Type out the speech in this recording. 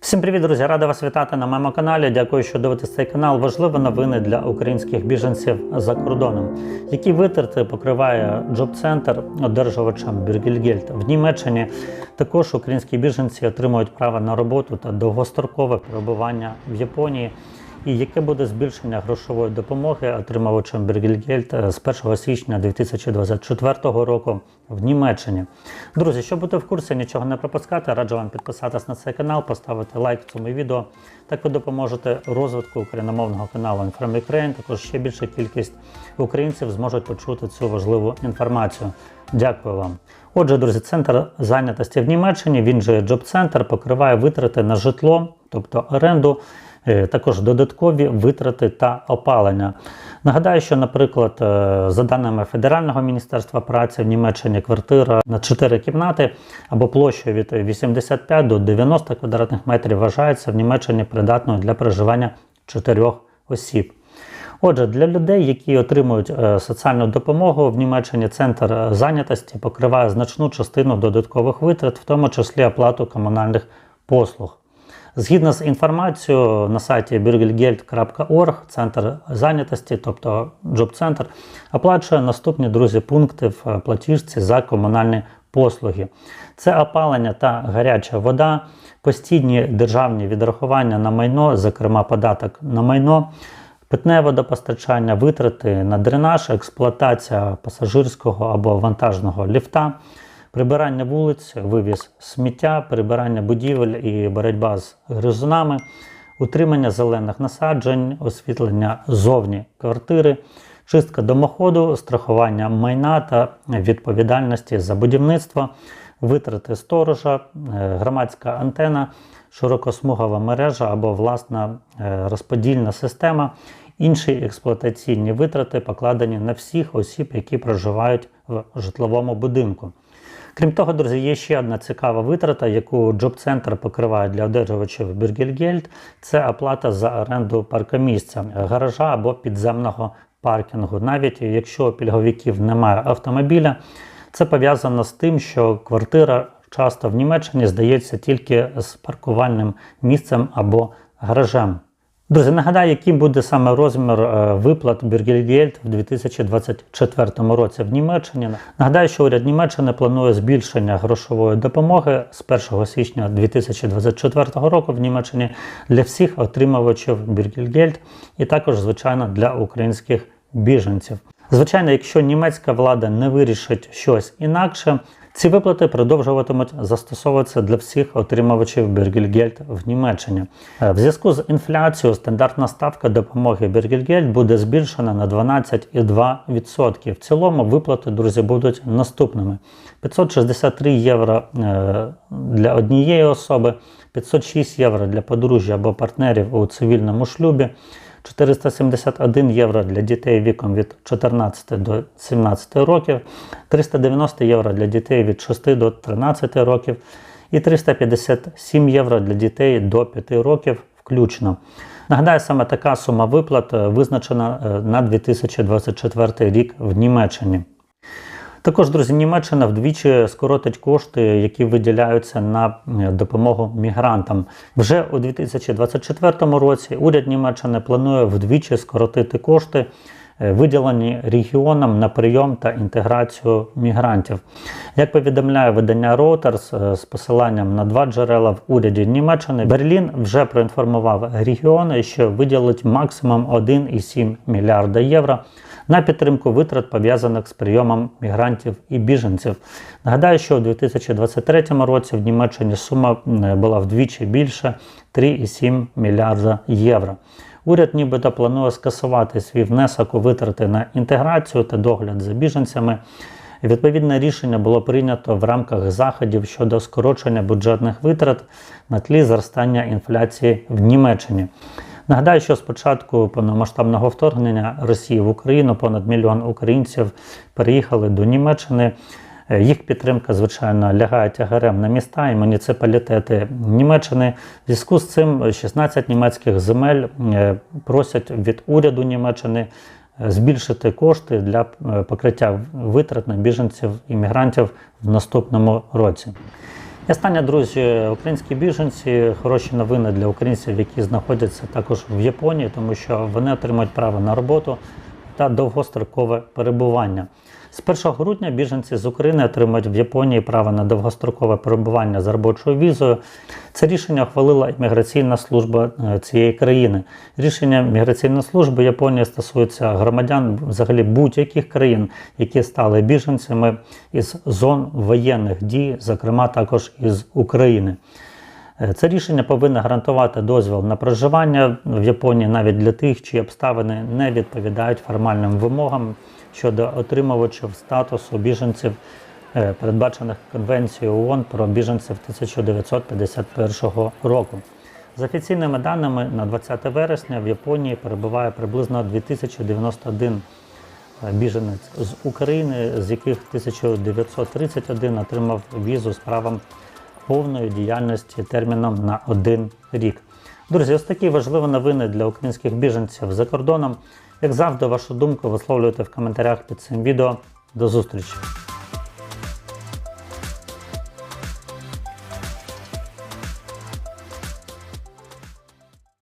Всім привіт, друзі! Рада вас вітати на моєму каналі. Дякую, що дивитесь цей канал. Важливі новини для українських біженців за кордоном. Які витрати покриває Джоб-центр одержувачам Бюргельгельд в Німеччині. Також українські біженці отримують право на роботу та довгострокове перебування в Японії. І яке буде збільшення грошової допомоги отримувачам Бергельгельд з 1 січня 2024 року в Німеччині? Друзі, щоб бути в курсі, нічого не пропускати, раджу вам підписатись на цей канал, поставити лайк цьому відео. Так ви допоможете розвитку україномовного каналу Inform Ukraine. Також ще більша кількість українців зможуть почути цю важливу інформацію. Дякую вам. Отже, друзі, центр зайнятості в Німеччині, він же Джоб-центр, покриває витрати на житло, тобто оренду. Е, також додаткові витрати та опалення. Нагадаю, що, наприклад, е, за даними Федерального міністерства праці в Німеччині квартира на 4 кімнати або площею від 85 до 90 квадратних метрів вважається в Німеччині придатною для проживання 4 осіб. Отже, для людей, які отримують е, соціальну допомогу в Німеччині, центр зайнятості покриває значну частину додаткових витрат, в тому числі оплату комунальних послуг. Згідно з інформацією на сайті bürgelgeld.org, центр зайнятості, тобто Джоб-центр, оплачує наступні друзі пункти в платіжці за комунальні послуги. Це опалення та гаряча вода, постійні державні відрахування на майно, зокрема податок на майно. Питне водопостачання, витрати на дренаж, експлуатація пасажирського або вантажного ліфта, прибирання вулиць, вивіз сміття, прибирання будівель і боротьба з гризунами, утримання зелених насаджень, освітлення зовні квартири, чистка домоходу, страхування майна та відповідальності за будівництво, витрати сторожа, е, громадська антена, широкосмугова мережа або власна е, розподільна система. Інші експлуатаційні витрати покладені на всіх осіб, які проживають в житловому будинку. Крім того, друзі, є ще одна цікава витрата, яку Джоб-центр покриває для одержувачів Бюргельгельд. Це оплата за оренду паркомісця, гаража або підземного паркінгу. Навіть якщо у пільговиків немає автомобіля, це пов'язано з тим, що квартира часто в Німеччині здається тільки з паркувальним місцем або гаражем. Друзі, нагадаю, яким буде саме розмір е, виплат Бюргельгельд в 2024 році в Німеччині. Нагадаю, що уряд Німеччини планує збільшення грошової допомоги з 1 січня 2024 року в Німеччині для всіх отримувачів Бюргельгельд і також, звичайно, для українських біженців. Звичайно, якщо німецька влада не вирішить щось інакше, ці виплати продовжуватимуть застосовуватися для всіх отримувачів Бюргельгельд в Німеччині. Е, В зв'язку з інфляцією стандартна ставка допомоги Бюргельгельд буде збільшена на 12,2%. В цілому виплати, друзі, будуть наступними: 563 євро е, для однієї особи, 506 євро для подружжя або партнерів у цивільному шлюбі. 471 євро для дітей віком від 14 до 17 років, 390 євро для дітей від 6 до 13 років і 357 євро для дітей до 5 років включно. Нагадаю, саме така сума виплат е, визначена е, на 2024 рік в Німеччині. Також, друзі, Німеччина вдвічі скоротить кошти, які виділяються на е, допомогу мігрантам. Вже у 2024 році уряд Німеччини планує вдвічі скоротити кошти, е, виділені регіонам на прийом та інтеграцію мігрантів. Як повідомляє видання Reuters е, з посиланням на два джерела в уряді Німеччини, Берлін вже проінформував регіони, що виділить максимум 1,7 мільярда євро на підтримку витрат, пов'язаних з прийомом мігрантів і біженців. Нагадаю, що у 2023 році в Німеччині сума була вдвічі більше 3,7 мільярда євро. Уряд нібито планує скасувати свій внесок у витрати на інтеграцію та догляд за біженцями. Відповідне рішення було прийнято в рамках заходів щодо скорочення бюджетних витрат на тлі зростання інфляції в Німеччині. Нагадаю, що з початку повномасштабного вторгнення Росії в Україну понад мільйон українців переїхали до Німеччини. Е, Їх підтримка, звичайно, лягає тягарем на міста і муніципалітети Німеччини. В зв'язку з цим 16 німецьких земель е, просять від уряду Німеччини е, збільшити кошти для покриття витрат на біженців і мігрантів в наступному році. І останнє, друзі, українські біженці хороші новини для українців, які знаходяться також в Японії, тому що вони отримують право на роботу та довгострокове перебування. З 1 грудня біженці з України отримують в Японії право на довгострокове перебування за робочою візою. Це рішення ухвалила імміграційна служба е, цієї країни. Рішення міграційної служби Японії стосується громадян взагалі будь-яких країн, які стали біженцями із зон воєнних дій, зокрема також із України. Е, Це рішення повинно гарантувати дозвіл на проживання в Японії навіть для тих, чиї обставини не відповідають формальним вимогам щодо отримувачів статусу біженців, е, передбачених Конвенцією ООН про біженців 1951 року. За офіційними даними, на 20 вересня в Японії перебуває приблизно 2091 біженець з України, з яких 1931 отримав візу з правом повної діяльності терміном на один рік. Друзі, ось такі важливі новини для українських біженців за кордоном. Як завжди, вашу думку висловлюйте в коментарях під цим відео. До зустрічі!